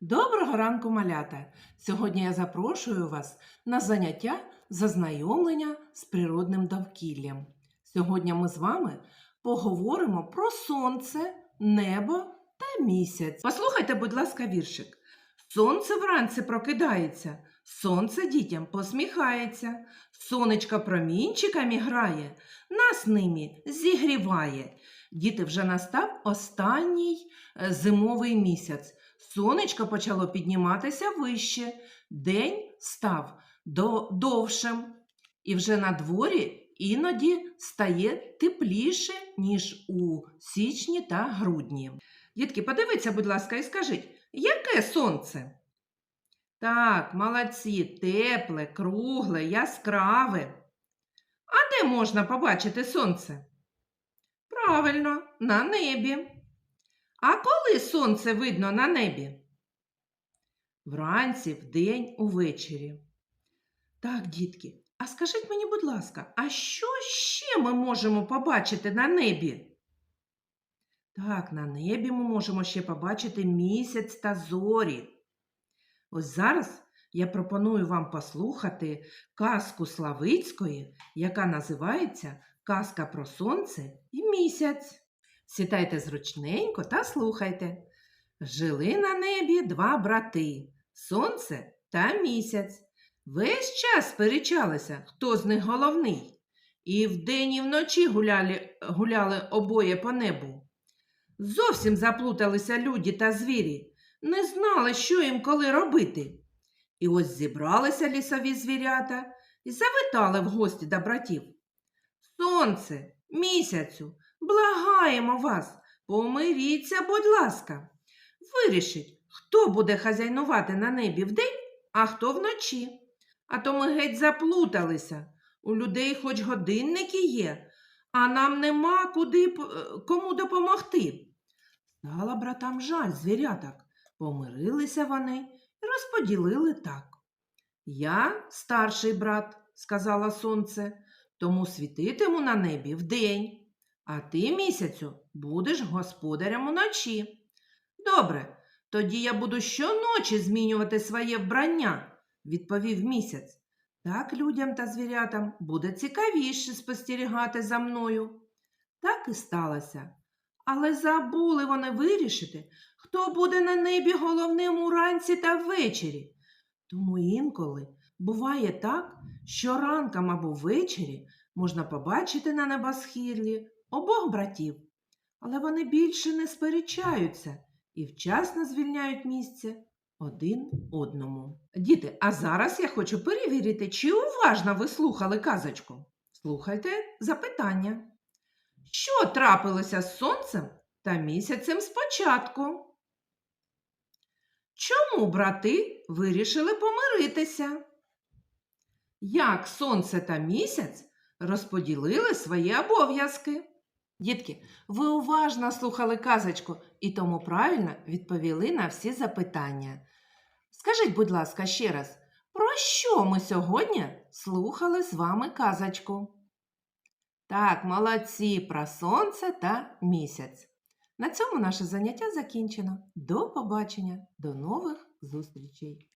Доброго ранку, малята! Сьогодні я запрошую вас на заняття зазнайомлення з природним довкіллям. Сьогодні ми з вами поговоримо про сонце, небо та місяць. Послухайте, будь ласка, віршик. Сонце вранці прокидається, сонце дітям посміхається, сонечко промінчиками грає, нас ними зігріває. Діти вже настав останній е, зимовий місяць. Сонечко почало підніматися вище, день став довшим, і вже на дворі іноді стає тепліше, ніж у січні та грудні. Дітки, подивіться, будь ласка, і скажіть, яке сонце? Так, молодці, тепле, кругле, яскраве. А де можна побачити сонце? Правильно, на небі. А коли сонце видно на небі? Вранці, вдень, увечері. Так, дітки, а скажіть мені, будь ласка, а що ще ми можемо побачити на небі? Так, на небі ми можемо ще побачити місяць та зорі. Ось зараз я пропоную вам послухати казку Славицької, яка називається Казка про сонце і місяць. Сідайте зручненько та слухайте. Жили на небі два брати сонце та місяць. Весь час сперечалися, хто з них головний. І вдень і вночі гуляли, гуляли обоє по небу. Зовсім заплуталися люди та звірі, не знали, що їм коли робити. І ось зібралися лісові звірята і завитали в гості до братів. Сонце, місяцю, благаємо вас, помиріться, будь ласка. Вирішіть, хто буде хазяйнувати на небі вдень, а хто вночі. А то ми геть заплуталися. У людей хоч годинники є, а нам нема куди е, кому допомогти. Стало братам жаль звіряток. Помирилися вони і розподілили так. Я старший брат, сказала сонце, тому світитиму на небі вдень, а ти місяцю будеш господарем уночі. Добре, тоді я буду щоночі змінювати своє вбрання, відповів місяць. Так людям та звірятам буде цікавіше спостерігати за мною. Так і сталося. Але забули вони вирішити, хто буде на небі головним уранці та ввечері. Тому інколи буває так, що ранком або ввечері можна побачити на небосхилі обох братів, але вони більше не сперечаються і вчасно звільняють місце один одному. Діти, а зараз я хочу перевірити, чи уважно ви слухали казочку. Слухайте запитання. Що трапилося з сонцем та місяцем спочатку? Чому брати вирішили помиритися? Як сонце та місяць розподілили свої обов'язки? Дітки, ви уважно слухали казочку і тому правильно відповіли на всі запитання. Скажіть, будь ласка, ще раз, про що ми сьогодні слухали з вами казочку? Так, молодці про сонце та місяць. На цьому наше заняття закінчено. До побачення, до нових зустрічей!